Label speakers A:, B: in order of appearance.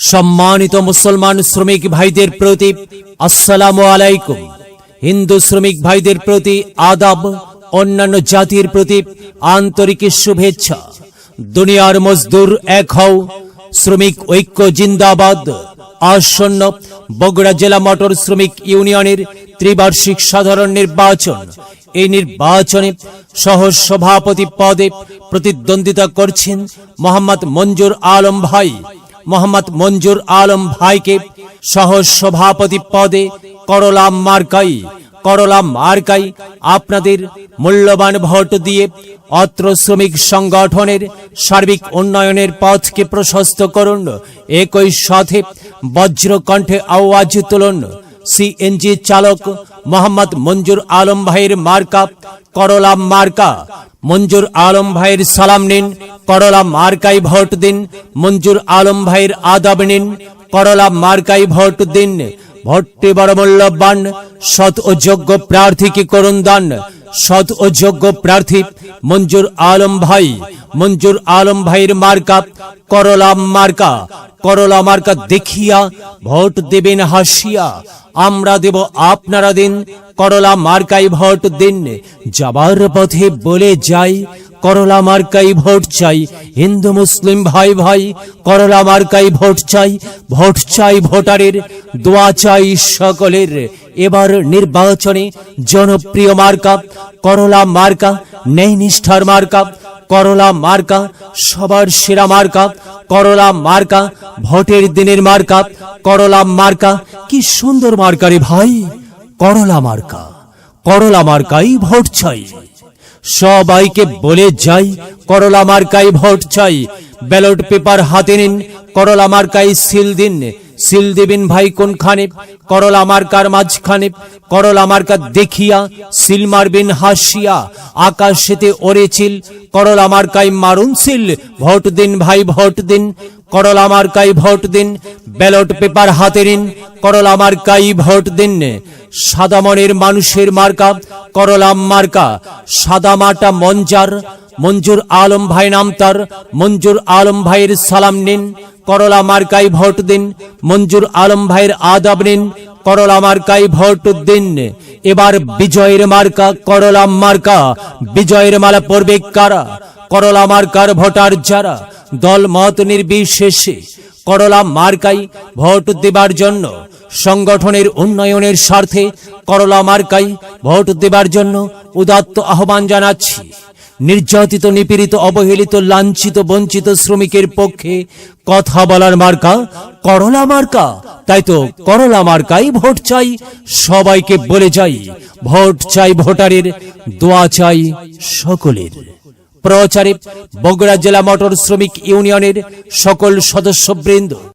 A: সম্মানিত মুসলমান শ্রমিক ভাইদের প্রতি আসসালামু আলাইকুম। হিন্দু শ্রমিক ভাইদের প্রতি আদাব, অন্যান্য জাতির প্রতি আন্তরিক শুভেচ্ছা। দুনিয়ার মজদুর এক হও, শ্রমিক ঐক্য জিন্দাবাদ। আসন্ন বগুড়া জেলা মোটর শ্রমিক ইউনিয়নের ত্রিবার্ষিক সাধারণ নির্বাচন। এই নির্বাচনে সহ সভাপতি পদে প্রতিদ্বন্দ্বিতা করছেন মোহাম্মদ মঞ্জুর আলম ভাই। মোহাম্মদ মঞ্জুর আলম ভাইকে সহ সভাপতি পদে করলা মার্কাই করলা মার্কাই আপনাদের মূল্যবান ভোট দিয়ে অত্র শ্রমিক সংগঠনের সার্বিক উন্নয়নের পথকে প্রশস্ত করুন। একই সাথে বজ্রকণ্ঠে আওয়াজ তুলুন। সিএনজি চালক মোহাম্মদ মঞ্জুর আলম ভাইয়ের মার্কা, করলা মার্কা। মঞ্জুর আলম ভাইয়ের সালাম নিন। করলা মার্কাই ভোট দিন, মঞ্জুর আলম ভাইয়ের আদাব নিন। করলা মার্কাই ভোট দিন, ভোটটি বড় মূল্যবান। সৎ ও যোগ্য প্রার্থীকে করুন দান? সৎ ও যোগ্য প্রার্থী মঞ্জুর আলম ভাই। মঞ্জুর আলম ভাইয়ের মার্কা, করলা মার্কা। করলা মার্কা দেখিয়া ভোট দেবেন হাসিয়া। আমরা দেব আপনারা দিন, করলা মার্কাই ভোট দিন। যাবার পথে বলে যাই করলা মার্কাই ভোট চাই। হিন্দু, মুসলিম, ভাই ভাই, করলা মার্কাই ভোট চাই। ভোট চাই ভোটারের, দোয়া চাই সকলের। এবার নির্বাচনে জনপ্রিয় মার্কা, করলা মার্কা, নেই নিষ্ঠার মার্কা, করলা মার্কা, সবার সেরা মার্কা, করলা মার্কা, ভোটের দিনের মার্কা, করলা মার্কা। কি সুন্দর মার্কা রে ভাই, করলা মার্কা, করলা মার্কাই ভোট চাই। সবাইকে বলে যাই, করলা মার্কাই ভোট চাই। ব্যালট পেপার হাতে নিন, করলা মার্কাই সিল দিন। সিল দিবেন ভাই কোন কোনখানে? করলা মার্কার মাঝখানে। করলা মার্কা দেখিয়া সিল মারবেন হাসিয়া। আকাশেতে ওরেছিল করলা মার্কাই মারুন সিল। ভোট দিন ভাই, ভোট দিন। করলা মার্কাই ভোট দিন, ব্যালট পেপার হাতে নিন, করলা মার্কাই ভোট দিন। সাদা মনের মানুষের মার্কা, করলা মার্কা। সাদা মাটা মঞ্জার, মঞ্জুর আলম ভাই নাম তার। মঞ্জুর আলম ভাইয়ের সালাম নিন, করলা মার্কাই ভোট দিন, মঞ্জুর আলম ভাইয়ের আদাব নিন, করলা মার্কাই ভোট দিন। এবার বিজয়ের মার্কা, করলা মার্কা। বিজয়ের মালা পড়বে কারা? করলা মার্কার ভোটার যারা? দল মত নির্বিশেষে করলা মার্কাই ভোট দেবার জন্য, সংগঠনের উন্নয়নের স্বার্থে করলা মার্কাই ভোট দেবার জন্য উদাত্ত আহ্বান জানাচ্ছি। নির্যাতিত, নিপীড়িত, অবহেলিত, লাঞ্ছিত, বঞ্চিত শ্রমিকের পক্ষে কথা বলার মার্কা, করলা মার্কা। তাই তো করলা মার্কাই ভোট চাই, সবাইকে বলে যাই, ভোট চাই ভোটারের, দোয়া চাই সকলের। প্রচারে বগুড়া জেলা মোটর শ্রমিক ইউনিয়নের সকল সদস্যবৃন্দ।